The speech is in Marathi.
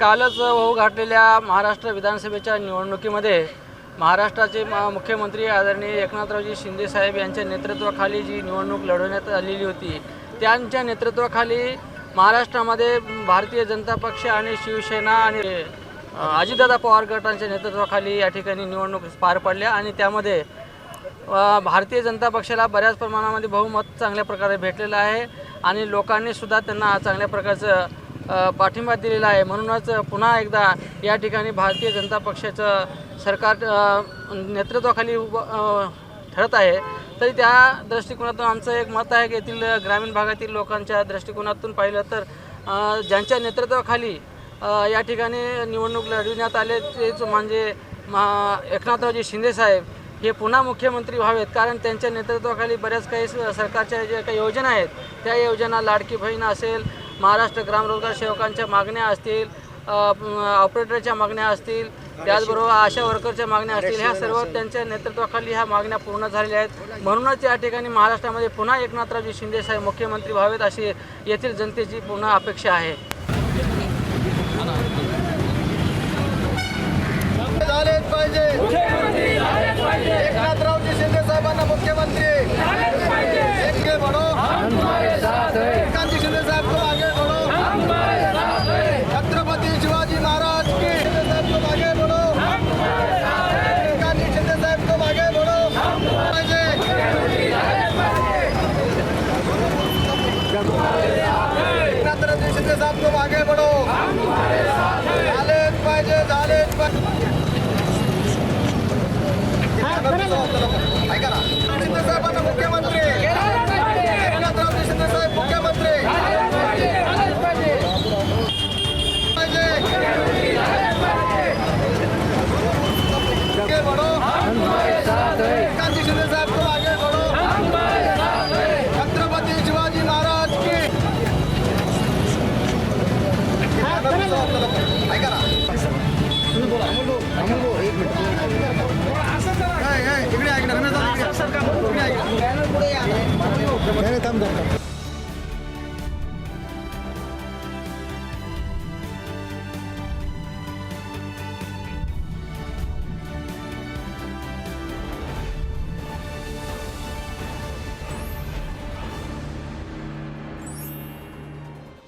कालच होऊ घातलेल्या महाराष्ट्र विधानसभेच्या निवडणुकीमध्ये महाराष्ट्राचे मुख्यमंत्री आदरणीय एकनाथरावजी शिंदेसाहेब यांच्या नेतृत्वाखाली जी निवडणूक लढवण्यात आलेली होती त्यांच्या नेतृत्वाखाली महाराष्ट्रामध्ये भारतीय जनता पक्ष आणि शिवसेना आणि अजितदादा पवार गटांच्या नेतृत्वाखाली या ठिकाणी निवडणूक पार पडल्या आणि त्यामध्ये भारतीय जनता पक्षाला बऱ्याच प्रमाणामध्ये बहुमत चांगल्या प्रकारे भेटलेलं आहे आणि लोकांनीसुद्धा त्यांना चांगल्या प्रकारचं पाठिंबा दिलेला आहे. म्हणूनच पुन्हा एकदा या ठिकाणी भारतीय जनता पक्षाचं सरकार नेतृत्वाखाली उभं ठरत आहे. तरी त्या दृष्टिकोनातून आमचं एक मत आहे की येथील ग्रामीण भागातील लोकांच्या दृष्टिकोनातून पाहिलं तर ज्यांच्या नेतृत्वाखाली या ठिकाणी निवडणूक लढविण्यात आले तेच म्हणजे मा एकनाथरावजी शिंदेसाहेब हे पुन्हा मुख्यमंत्री व्हावेत. कारण त्यांच्या नेतृत्वाखाली बऱ्याच काही स- सरकारच्या ज्या काही योजना आहेत त्या योजना लाडकी बहीण असेल महाराष्ट्र ग्रामरोजगार सेवकांच्या मागण्या असतील ऑपरेटरच्या मागण्या असतील त्याचबरोबर आशा वर्करच्या मागण्या असतील ह्या सर्व त्यांच्या नेतृत्वाखाली ह्या मागण्या पूर्ण झालेल्या आहेत. म्हणूनच या ठिकाणी महाराष्ट्रामध्ये पुन्हा एकनाथरावजी शिंदेसाहेब मुख्यमंत्री व्हावेत अशी येथील जनतेची पुन्हा अपेक्षा आहे. आगे बढ़ो झालेच पाहिजे झालेच पाहिजे. ऐका ना. ऐका ना काय, काय, इकडे ऐक ना, रमेश दादा, इकडे. इकडे ऐक ना.